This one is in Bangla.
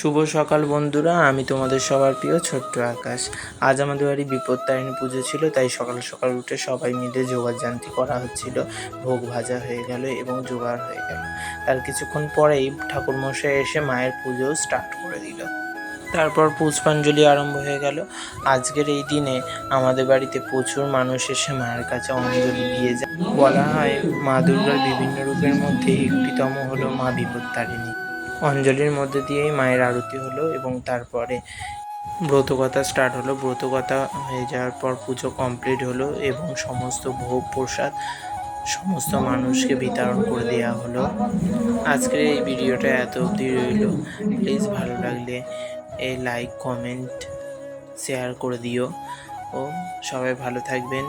শুভ সকাল বন্ধুরা, আমি তোমাদের সবার প্রিয় ছোট্ট আকাশ। আজ আমাদের বাড়ি বিপত্তারিণী পুজো ছিল, তাই সকাল সকাল উঠে সবাই মিলে জোগাড় জান্তি করা হচ্ছিল। ভোগ ভাজা হয়ে গেল এবং জোগাড় হয়ে গেল। তার কিছুক্ষণ পরেই ঠাকুরমশাই এসে মায়ের পুজো স্টার্ট করে দিল। তারপর পুষ্পাঞ্জলি আরম্ভ হয়ে গেল। আজকের এই দিনে আমাদের বাড়িতে প্রচুর মানুষ এসে মায়ের কাছে অঞ্জলি দিয়ে যায়। বলা হয় মা দুর্গার বিভিন্ন রূপের মধ্যে একটিতম হলো মা বিপত্তারিণী। অঞ্জলির মধ্যে দিয়েই মায়ের আরতি হলো এবং তারপরে ব্রতকথা স্টার্ট হলো। ব্রতকথা হয়ে যাওয়ার পর পুজো কমপ্লিট হলো এবং সমস্ত ভোগ প্রসাদ সমস্ত মানুষকে বিতরণ করে দেওয়া হলো। আজকের এই ভিডিওটা এত অবধি রইল। প্লিজ ভালো লাগলে এই লাইক কমেন্ট শেয়ার করে দিও। ও, সবাই ভালো থাকবেন।